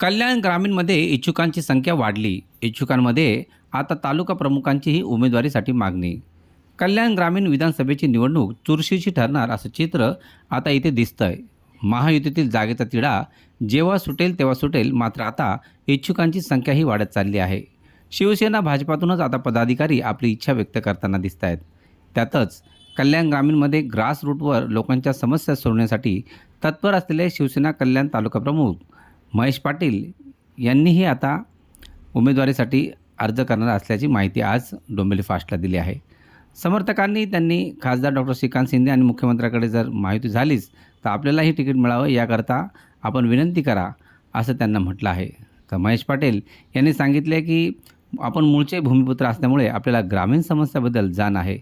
कल्याण ग्रामीणमध्ये इच्छुकांची संख्या वाढली. इच्छुकांमध्ये आता तालुका प्रमुखांचीही उमेदवारीसाठी मागणी. कल्याण ग्रामीण विधानसभेची निवडणूक चुरशीची ठरणार असं चित्र आता इथे दिसतं आहे महायुतीतील जागेचा तिढा जेव्हा सुटेल तेव्हा सुटेल मात्र आता इच्छुकांची संख्याही वाढत चालली आहे. शिवसेना भाजपातूनच आता पदाधिकारी आपली इच्छा व्यक्त करताना दिसत आहेत त्यातच कल्याण ग्रामीणमध्ये ग्रास रूटवर लोकांच्या समस्या सोडवण्यासाठी तत्पर असलेले शिवसेना कल्याण तालुका प्रमुख महेश पाटील यांनीही आता उमेदवारीसाठी अर्ज करणार असल्याची माहिती आज डोंबिवली फास्टला दिली आहे. समर्थकांनी त्यांनी खासदार डॉक्टर श्रीकांत शिंदे आणि मुख्यमंत्र्याकडे जर माहिती झालीच तर आपल्यालाही तिकीट मिळावं याकरता आपण विनंती करा असं त्यांना म्हटलं आहे. तर महेश पाटील यांनी सांगितले की आपण मूळचे भूमिपुत्र असल्यामुळे आपल्याला ग्रामीण समस्याबद्दल जाण आहे.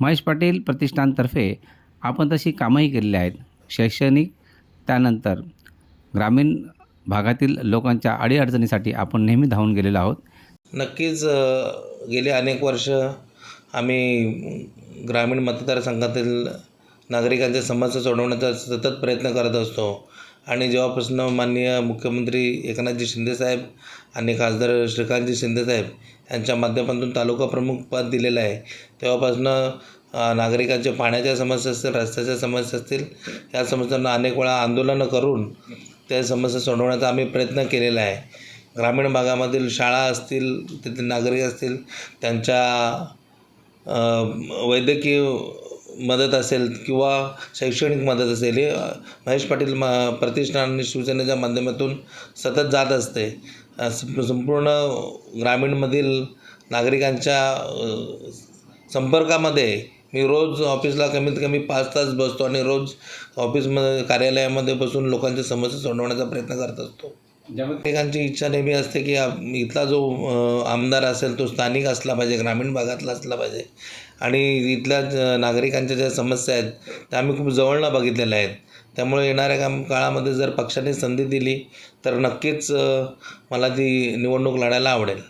महेश पाटील प्रतिष्ठानतर्फे आपण तशी कामंही केलेली आहेत. शैक्षणिक त्यानंतर ग्रामीण भागातील लोकांच्या अडीअडचणीसाठी आपण नेहमी धावून गेलेलो आहोत. नक्कीच गेले अनेक वर्ष आम्ही ग्रामीण मतदारसंघातील नागरिकांच्या समस्या सोडवण्याचा सतत प्रयत्न करत असतो. आणि जेव्हापासून माननीय मुख्यमंत्री एकनाथजी शिंदेसाहेब आणि खासदार श्रीकांतजी शिंदेसाहेब यांच्या माध्यमातून तालुका प्रमुख पद दिलेलं आहे तेव्हापासून नागरिकांच्या पाण्याच्या समस्या असतील रस्त्याच्या समस्या असतील या समस्यांना अनेक वेळा आंदोलनं करून त्या समस्या सोडवण्याचा आम्ही प्रयत्न केलेला आहे. ग्रामीण भागामधील शाळा असतील तेथील नागरिक असतील त्यांच्या वैद्यकीय मदत असेल किंवा शैक्षणिक मदत असेल हे महेश पाटील म प्रतिष्ठान आणि शिवसेनेच्या माध्यमातून सतत जात असते. संपूर्ण ग्रामीणमधील नागरिकांच्या संपर्कामध्ये मी रोज ऑफिसला कमीत कमी पाच तास बसतो आणि रोज ऑफिसमध्ये कार्यालयामध्ये बसून लोकांच्या समस्या सोडवण्याचा प्रयत्न करत असतो. नागरिकांची इच्छा नेहमी असते की इथला जो आमदार असेल तो स्थानिक असला पाहिजे ग्रामीण भागातला असला पाहिजे. आणि इथल्या नागरिकांच्या ज्या समस्या आहेत त्या आम्ही खूप जवळनं बघितलेल्या आहेत. त्यामुळे येणाऱ्या काम काळामध्ये जर पक्षाने संधी दिली तर नक्कीच मला ती निवडणूक लढायला आवडेल.